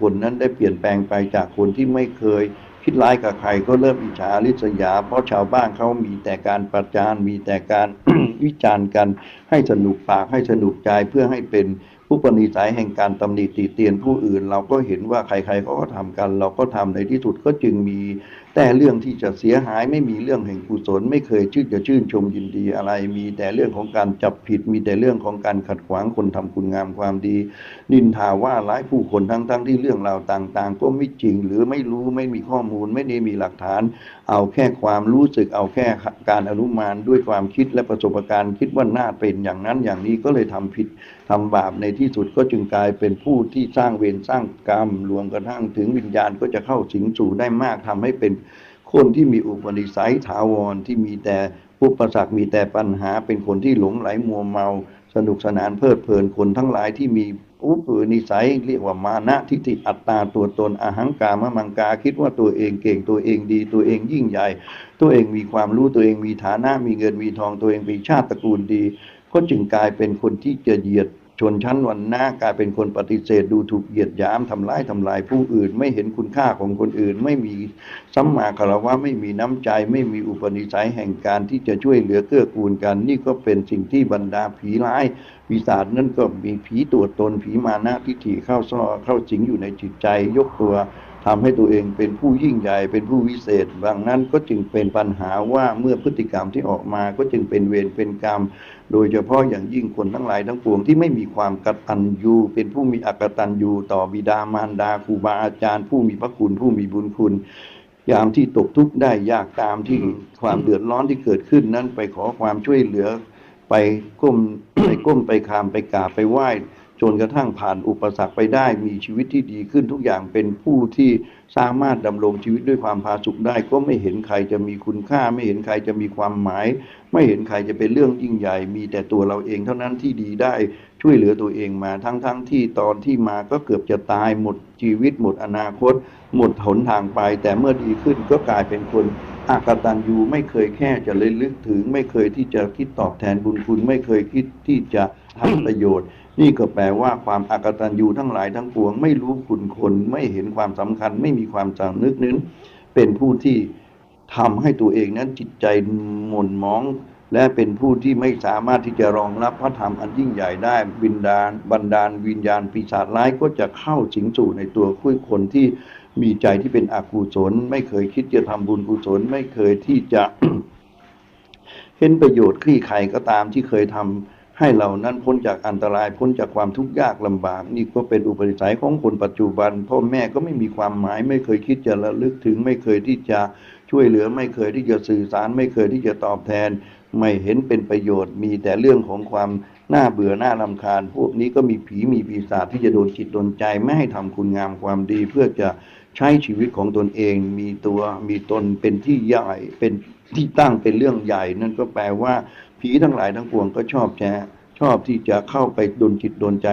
คนนั้นได้เปลี่ยนแปลงไปจากคนที่ไม่เคย คิดร้ายกับใครก็เริ่มอิจฉาริษยา เพราะชาวบ้านเขามีแต่การประจานมีแต่การวิจารณ์กัน ให้สนุกปากให้สนุกใจเพื่อให้เป็นผู้ปณิสัยแห่งการตำหนิติเตียนผู้อื่น เราก็เห็นว่าใครๆเขาก็ทำกัน เราก็ทำในที่สุดก็จึงมีแต่เรื่องที่จะเสียหายไม่มีเรื่องแห่งกุศล ไม่เคยชื่นจะชื่นชมยินดีอะไร มีแต่เรื่องของการจับผิด มีแต่เรื่องของการขัดขวางคนทำคุณงามความดี นินทาว่าร้ายผู้คนทั้งๆทที่เรื่องราวต่างๆ ก็ไม่จริงหรือไม่รู้ไม่มีข้อมูลไม่ได้มีหลักฐาน เอาแค่ความรู้สึกเอาแค่การอนุมานด้วยความคิดและประสบการณ์คิดว่าน่าเป็นอย่างนั้นอย่างนี้ก็เลยทำผิดทำบาปในที่สุดก็จึงกลายเป็นผู้ที่สร้างเวรสร้างกรรมรวมกระทั่งถึงวิญญาณก็จะเข้าสิงสู่ได้มากทำให้เป็นคนที่มีอุปนิสัยถาวรที่มีแต่อุปสรรคมีแต่ปัญหา เป็นคนที่หลงไหลมัวเมา สนุกสนานเพลิดเพลินคนทั้งหลายที่มีอุปนิสัยเรียกว่ามานะทิฏฐิอัตตาตัวตนอาหังกามมังกาคิดว่าตัวเองเก่งตัวเองดี ตัวเองยิ่งใหญ่ ตัวเองมีความรู้ตัวเองมีฐานะมีเงินมีทองตัวเองมีชาติตระกูลดี ก็จึงกลายเป็นคนที่จะเหยียด ชนชั้นวันหน้ากลายเป็นคนปฏิเสธดูถูกเหยียดหยามทำร้ายทำลายผู้อื่น ไม่เห็นคุณค่าของคนอื่น ไม่มีสัมมาคารวะไม่มีน้ำใจ ไม่มีอุปนิสัยแห่งการที่จะช่วยเหลือเกื้อกูลกัน นี่ก็เป็นสิ่งที่บรรดาผีร้ายปีศาจนั่นก็มีผีตัวตนผีมานะทิฏฐิเข้าซ่อเข้าสิงอยู่ในจิตใจยกตัว ทำให้ตัวเองเป็นผู้ยิ่งใหญ่เป็นผู้วิเศษบางนั้นก็จึงเป็นปัญหาว่าเมื่อพฤติกรรมที่ออกมาก็จึงเป็นเวรเป็นกรรม โดยเฉพาะอย่างยิ่งคนทั้งหลายทั้งปวงที่ไม่มีความกตัญญูเป็นผู้มีอกตัญญูต่อบิดามารดาครูบาอาจารย์ ผู้มีพระคุณผู้มีบุญคุณยามที่ตกทุกข์ได้ยากตามที่ความเดือดร้อนที่เกิดขึ้นนั้นไปขอความช่วยเหลือ ไปก้มไปก้มไปคามไปกราบไปไหว้ จนกระทั่งผ่านอุปสรรคไปได้มีชีวิตที่ดีขึ้นทุกอย่างเป็นผู้ที่สามารถดำรงชีวิตด้วยความพาสุขได้ ก็ไม่เห็นใครจะมีคุณค่า ไม่เห็นใครจะมีความหมาย ไม่เห็นใครจะเป็นเรื่องยิ่งใหญ่ มีแต่ตัวเราเองเท่านั้นที่ดีได้ช่วยเหลือตัวเองมาทั้งๆทที่ตอนที่มาก็เกือบจะตายหมดชีวิต หมดอนาคต หมดหนทางไป แต่เมื่อดีขึ้นก็กลายเป็นคนอากตันยูไม่เคยแค่จะเลยลึกถึง ไม่เคยที่จะคิดตอบแทนบุญคุณ ไม่เคยคิดที่จะ ทำประโยชน์ นี่ก็แปลว่าความอากตันยูทั้งหลายทั้งปวง ไม่รู้คุณคนไม่เห็นความสำคัญ ไม่มีความสำนึกนั้น เป็นผู้ที่ทำให้ตัวเองนั้นจิตใจหม่นหมอง และเป็นผู้ที่ไม่สามารถที่จะรองรับพระธรรมอันยิ่งใหญ่ได้บินดาลบันดาล วิญญาณปีศาจร้ายก็จะเข้าสิงสู่ในตัวคุยคนที่มีใจที่เป็นอกุศล ไม่เคยคิดจะทำบุญกุศล ไม่เคยที่จะเห็นประโยชน์คลี่ใครก็ตามที่เคยทำ ให้เรานั้นพ้นจากอันตรายพ้นจากความทุกข์ยากลำบาก นี่ก็เป็นอุปนิสัยของคนปัจจุบัน พ่อแม่ก็ไม่มีความหมาย ไม่เคยคิดจะระลึกถึง ไม่เคยที่จะช่วยเหลือ ไม่เคยที่จะสื่อสาร ไม่เคยที่จะตอบแทน ไม่เห็นเป็นประโยชน์มีแต่เรื่องของความน่าเบื่อหน้าลำคาญ พวกนี้ก็มีผีมีปีศาจที่จะโดนจิตโดนใจไม่ให้ทำคุณงามความดี เพื่อจะใช้ชีวิตของตนเอง มีตัวมีตนเป็นที่ใหญ่เป็นที่ตั้งเป็นเรื่องใหญ่ นั่นก็แปลว่า ผีทั้งหลายทั้งปวงก็ชอบแชชอบที่จะเข้าไปดนจิตโดนใจ